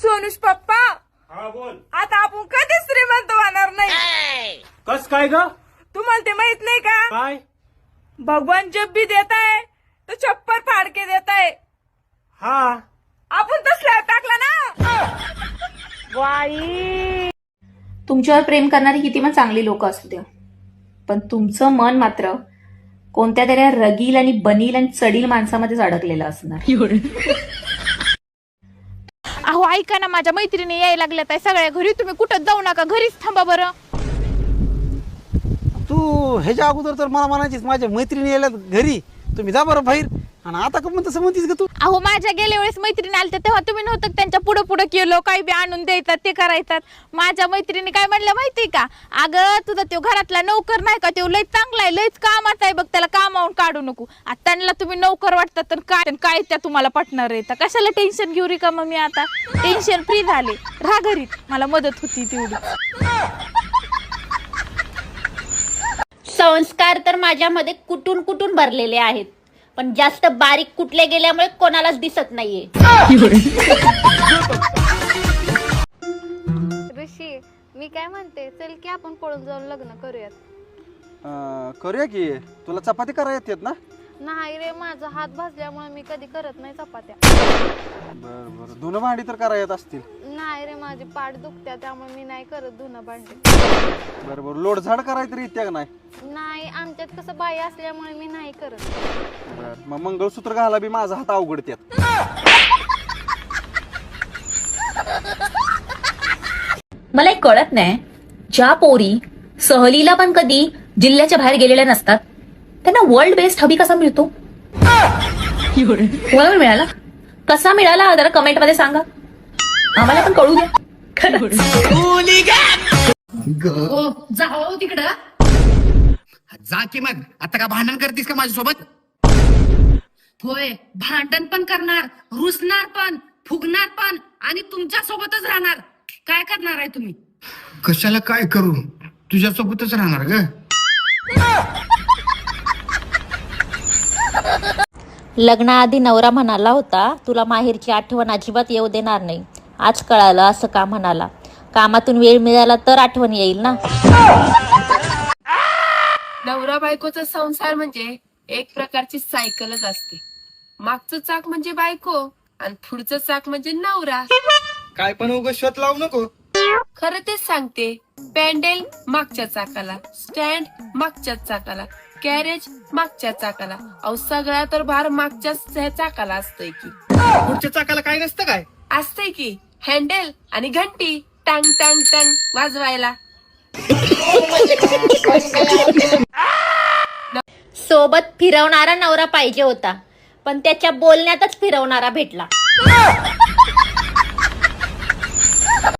सोनूश पप्पा हा बोल. आता आपण कधीच श्रीमंत होणार नाही. कस काय ग? तुम्हाला ते माहीत नाही का? काय? भगवान जब भी देता है तो छप्पर फाड़ के देता है. हा आपण तो स्लॅब टाकला ना. तुमच्यावर प्रेम करणारी किती पण चांगली लोक असू द्या पण तुमचं मन मात्र कोणत्या तरी रगील आणि बनील आणि चडील माणसामध्येच अडकलेलं असणार. ऐका ना माझ्या मैत्रिणी यायला लागल्यात आहे सगळ्या घरी. तुम्ही कुठं जाऊ नका घरीच थांबा बरं. तू ह्याच्या अगोदर तर मला म्हणायचीस माझ्या मैत्रिणी यायला घरी. तुम्ही जा बरं बाहेर. आणि आता का म्हणतं तसं म्हणतीस का तू? अहो माझ्या गेल्या वेळेस मैत्रिणी आल्या तेव्हा तुम्ही नव्हतं त्यांच्या पुढं पुढं केलो? काही बी आणून द्यायतात ते करायतात माझ्या मैत्रिणी काय म्हणल्या माहितीये का? अगं तुझा तो घरातला नोकर नाही का? तो लय चांगला आहे लयच कामाचा आहे बघ त्याला कामावून काढू नको. आता त्यांना तुम्ही नोकर वाटतात तर काय काय त्या तुम्हाला पटणार आहे? तर कशाला टेन्शन घेऊ रे का मग मी आता? टेन्शन फ्री झाले. राहा घरीत मला मदत होती तेवढी. संस्कार तर माझ्यामध्ये कुठून कुठून भरलेले आहेत? पण जास्त बारीक कुठले गेल्यामुळे कोणालाच दिसत नाहीये. ऋषी मी काय म्हणते? चल की आपण पळून जाऊन लग्न करूयात. अं, करूया की. तुला चपाती करा येतात ना? नाही रे माझा हात भाजल्यामुळे मी कधी करत नाही चपात्या. बरं बरं. धुणं भांडी तर करा येत असतील. नाही रे माझी पाठ दुखत्या त्यामुळे मी नाही करत धुणं भांडी. बरं बरं. लोड झाड करायला तरी येते का नाही? नाही आमच्यात कसं बाई असल्यामुळे मी नाही करत. बरं. मग मंगळसूत्र घाला बी माझा हात अवघडत्यात मला एक कळत नाही ज्या पोरी सहलीला पण कधी जिल्ह्याच्या बाहेर गेलेल्या नसतात त्यांना वर्ल्ड बेस्ट हबी कसा मिळतो? कोणाला मिळाला? कसा मिळाला? जरा कमेंटमध्ये सांगा. आम्हाला पण कळू द्या. खरंच. जाओ तिकडं. जा की मग. आता का भांडण करतीस का माझ्यासोबत? होय भांडण पण करणार रुसणार पण फुगणार पण आणि तुमच्या सोबतच राहणार. काय करणार आहे तुम्ही? कशाला काय करू? तुझ्यासोबतच राहणार ग. लग्नाआधी नवरा म्हणाला होता तुला माहेरची आठवण अजिबात येऊ देणार नाही. आज कळालं असं का म्हणाला. कामातून वेळ मिळाला तर आठवण येईल ना. नवरा बायकोचा संसार म्हणजे एक प्रकारची सायकलच असते. मागचं चाक म्हणजे बायको आणि पुढचं चाक म्हणजे नवरा. काय पण उग शोध लावू नको. खरं तेच सांगते. पॅन्डेल मागच्या चाकाला. स्टँड मागच्या चाकाला. कॅरेज मागच्या चाकाला. अहो सगळ्या तर भार मागच्याच ह्या चाकाला असतंय की. पुढच्या चाकाला काय नसतं काय? असतंय की. हँडल आणि घंटी. टांग टांग टांग वाजवायला. सोबत फिरवणारा नवरा पाहिजे होता. पण त्याच्या बोलण्यातच फिरवणारा भेटला.